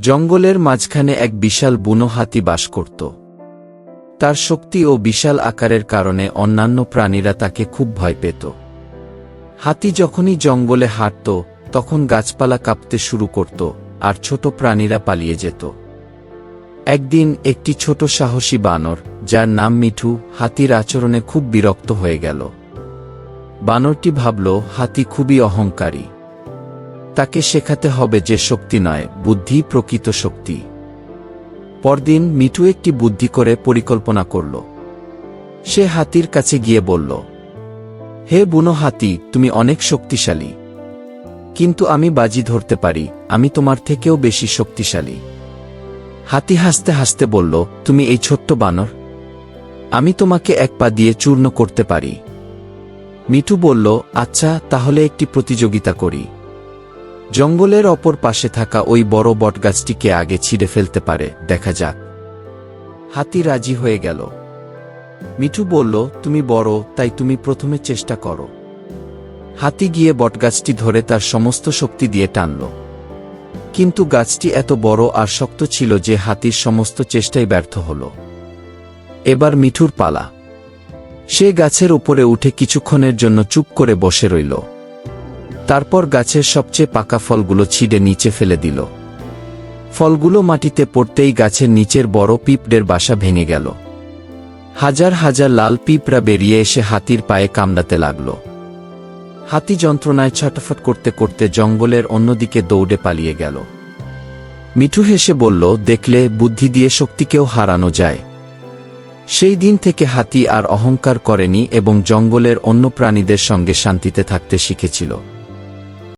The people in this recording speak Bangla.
জঙ্গলের মাঝখানে এক বিশাল বুনো হাতি বাস করত। তার শক্তি ও বিশাল আকারের কারণে অন্যান্য প্রাণীরা তাকে খুব ভয় পেত। হাতি যখনই জঙ্গলে হাঁটত, তখন গাছপালা কাঁপতে শুরু করত আর ছোট প্রাণীরা পালিয়ে যেত। একদিন একটি ছোট সাহসী বানর, যার নাম মিঠু, হাতির আচরণে খুব বিরক্ত হয়ে গেল। বানরটি ভাবল, হাতি খুবই অহংকারী। তাকে শেখাতে হবে যে শক্তি নয়, বুদ্ধি প্রকৃত শক্তি। পরদিন মিঠু একটি বুদ্ধি করে পরিকল্পনা করল। সে হাতির কাছে গিয়ে বলল, হে বুনো হাতি, তুমি অনেক শক্তিশালী। কিন্তু আমি বাজি ধরতে পারি, আমি তোমার থেকেও বেশি শক্তিশালী হাতি হাসতে হাসতে বলল, তুমি এই ছোট্ট বানর? আমি তোমাকে এক পা দিয়ে চূর্ণ করতে পারি মিঠু বলল আচ্ছা তাহলে একটি প্রতিযোগিতা করি। জঙ্গলের অপর পাশে থাকা ওই বড় বটগাছটিকে আগে ছিঁড়ে ফেলতে পারে, দেখা যাক। হাতি রাজি হয়ে গেল। মিঠু বলল, তুমি বড়, তাই তুমি প্রথমে চেষ্টা করো। হাতি গিয়ে বটগাছটি ধরে তার সমস্ত শক্তি দিয়ে টানল। কিন্তু গাছটি এত বড় আর শক্ত ছিল যে হাতির সমস্ত চেষ্টাই ব্যর্থ হল। এবার মিঠুর পালা। সে গাছের উপরে উঠে কিছুক্ষণের জন্য চুপ করে বসে রইল। তারপর গাছের সবচেয়ে পাকা ফলগুলো ছিঁড়ে নিচে ফেলে দিল। ফলগুলো মাটিতে পড়তেই গাছের নিচের বড় পিঁপড়ের বাসা ভেঙে গেল। হাজার হাজার লাল পিঁপড়া বেরিয়ে এসে হাতির পায়ে কামড়াতে লাগল। হাতি যন্ত্রণায় ছটফট করতে করতে জঙ্গলের অন্যদিকে দৌড়ে পালিয়ে গেল। মিঠু হেসে বলল, দেখলে বুদ্ধি দিয়ে শক্তিকেও হারানো যায়। সেই দিন থেকে হাতি আর অহংকার করেনি এবং জঙ্গলের অন্য প্রাণীদের সঙ্গে শান্তিতে থাকতে শিখেছিল।